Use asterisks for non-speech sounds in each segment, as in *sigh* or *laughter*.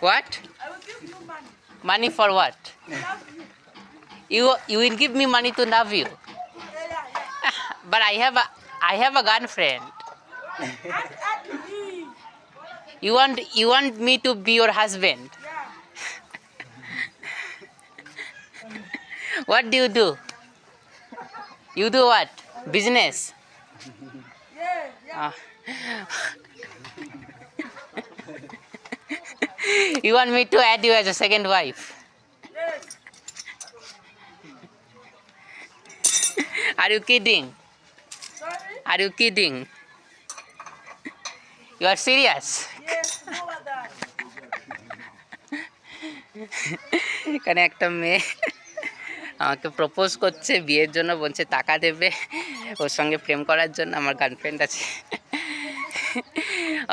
What? I will give you money. Money for what? Love you. You will give me money to love you. *laughs* But I have a I have a girlfriend. You want you want me to be your husband. Yeah. *laughs* What do you do? You do what? Business. Yeah, yeah. Ah. *laughs* you want me to add you as a second wife? Yes. Are you kidding? Sorry? Are you kidding? You are serious? Yes, no. এখানে একটা মেয়ে আমাকে propose করছে বিয়ের জন্য বলছে টাকা দেবে ওর সঙ্গে প্রেম করার জন্য আমার গার্লফ্রেন্ড আছে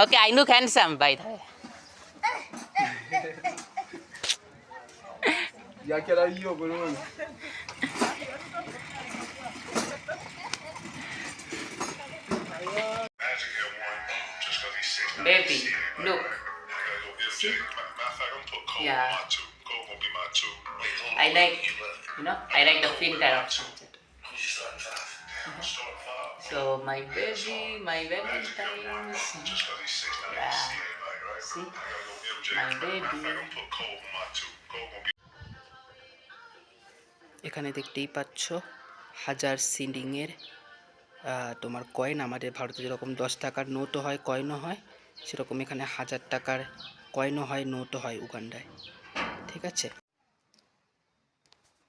okay I look handsome bye *laughs* ya que era yo, pero bueno. Baby, look. See? Yeah. I like, you know, I like the filter of sunset. Mm -hmm. So my baby, my Valentine's, yeah, see, my baby. এখানে দেখতেই পাচ্ছ হাজার সিলিংয়ের তোমার coin. আমাদের ভারতে যেরকম দশ টাকার নোটও হয় কয়েনও হয় সেরকম এখানে হাজার টাকার কয়েনও হয় নোটও হয় উগান্ডায়। ঠিক আছে?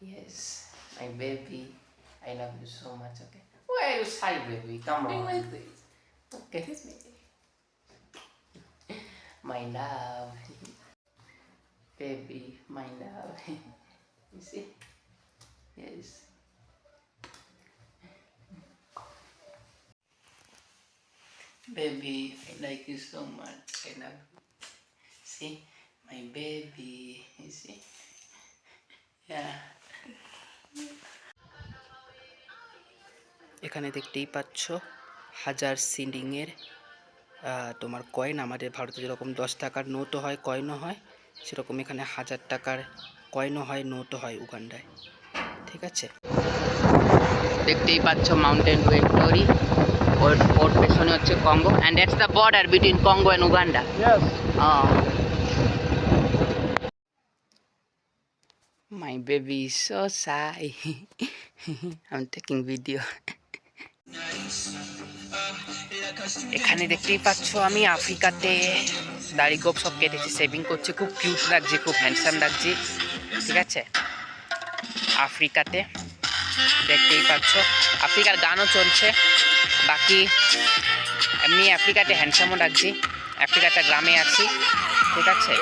Yes, my baby, I love you so much. Okay, why are you shy, baby? Come on. like this. Okay, kiss me. My love, baby, my love. you see? Yes. Baby, I like you so much. I love you. See, my baby. You see? Yeah. এখানে দেখতেই পাচ্ছ হাজার সিডিংয়ের তোমার coin আমাদের ভারতে যেরকম দশ টাকার নোটও হয় কয়েনও হয় সেরকম এখানে হাজার টাকার কয়েনও হয় নোটও হয় উগান্ডায় ঠিক আছে দেখতেই পাচ্ছ মাউন্টেন ওর ওর পেছনে হচ্ছে Congo and that's the border between Congo and Uganda Yes. My baby so Sai I taking video এখানে দেখতেই পাচ্ছ আমি আফ্রিকাতে দাড়ি গোপ সব কেটেছি সেভিং করছি। খুব কিউট লাগছে, খুব হ্যান্ডসাম লাগছে। ঠিক আছে? আফ্রিকাতে দেখতেই পাচ্ছ। আফ্রিকার গানও চলছে। বাকি এমনি আফ্রিকাতে হ্যান্ডসামও লাগছি। আফ্রিকাটা গ্রামে আছি। ঠিক আছে?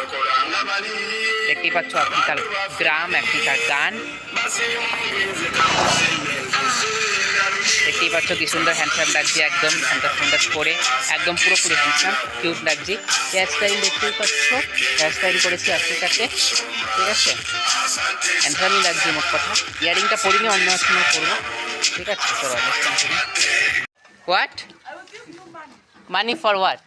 দেখতেই পাচ্ছ আফ্রিকার গ্রাম, আফ্রিকার গান। দেখতেই পাচ্ছ কি সুন্দর হ্যান্ডসাম লাগছে একদম সুন্দর সুন্দর করে, একদম পুরোপুরি হ্যান্ডসাম কিউট লাগছে হেয়ার স্টাইল দেখতেই পাচ্ছ হেয়ার স্টাইল করেছি আফ্রিকাতে, ঠিক আছে? হ্যান্ডসামই লাগছে মোট কথা। ইয়ারিংটা পরিনি, অন্য সময় করব ঠিক আছে, চলো what. Money for what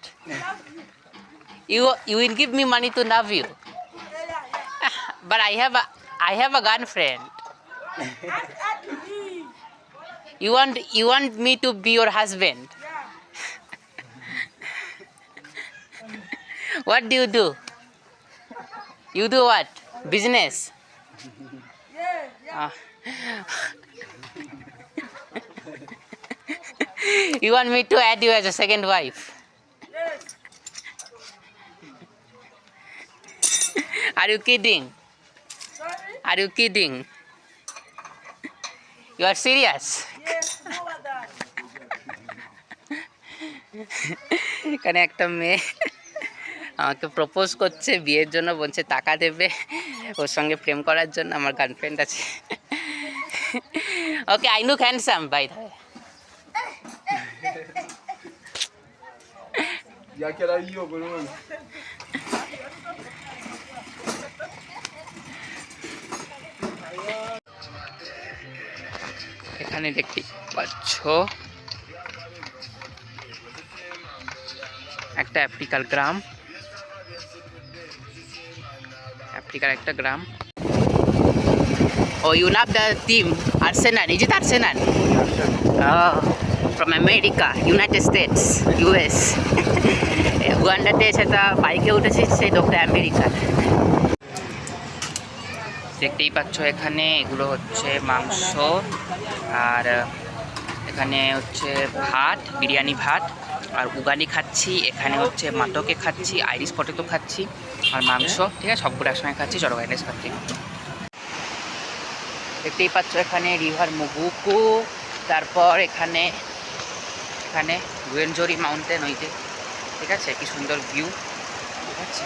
You you will give me money to love you. *laughs* but I have a I have a girlfriend. you want you want me to be your husband? *laughs* what do you do? You do what? Business. Ah. *laughs* You want me to add you as a second wife? Are you kidding? Sorry? Are you kidding? You are serious? Yes, no other. একটা মেয়ে আমাকে propose করছে বিয়ের জন্য বলছে টাকা দেবে ওর সঙ্গে প্রেম করার জন্য আমার গার্লফ্রেন্ড আছে okay I look handsome bye bueno. এখানে দেখতে পাচ্ছ একটা আফ্রিকার গ্রাম। আফ্রিকার একটা গ্রাম। Oh you nerve the team Arsenal is it Arsenal from America United States US উগান্ডাতে সেটা বাইকে উঠেছে, সেই লোকটা আমেরিকার দেখতেই পাচ্ছ এখানে এগুলো হচ্ছে মাংস আর এখানে হচ্ছে ভাত বিরিয়ানি ভাত আর উগানি খাচ্ছি এখানে হচ্ছে মাটকে খাচ্ছি আইরিশ পটেটো খাচ্ছি আর মাংস ঠিক আছে? সবগুলো একসঙ্গে খাচ্ছি চলো গাইডেন্স খাচ্ছি। দেখতেই পাচ্ছ এখানে রিভার মুগুকু তারপর এখানে এখানে গুয়েনজরি মাউন্টেন ওই যে ঠিক আছে? কি সুন্দর ভিউ ঠিক আছে?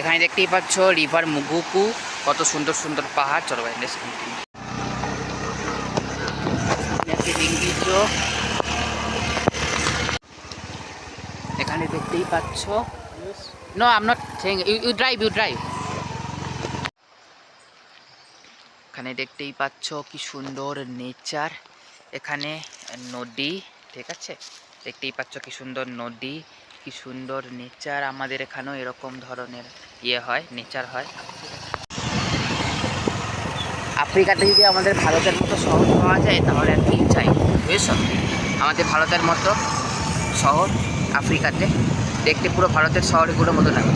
এখানে দেখতেই পাচ্ছ রিভার মুগুকু কত সুন্দর সুন্দর পাহাড়। চলো ভাই এখানে দেখতেই পাচ্ছ। No I'm not you you drive you drive এখানে দেখতেই পাচ্ছ কি সুন্দর নেচার এখানে নদী, ঠিক আছে? দেখতেই পাচ্ছ কি সুন্দর নদী, কি সুন্দর নেচার আমাদের এখানেও এরকম ধরনের ইয়ে হয়, নেচার হয়। আফ্রিকাতে যদি আমাদের ভারতের মতো শহর পাওয়া যায়, তাহলে আর কি চাই? বুঝেছ? আমাদের ভারতের মতো শহর আফ্রিকাতে। দেখতে পুরো ভারতের শহরগুলোর মতো লাগছে।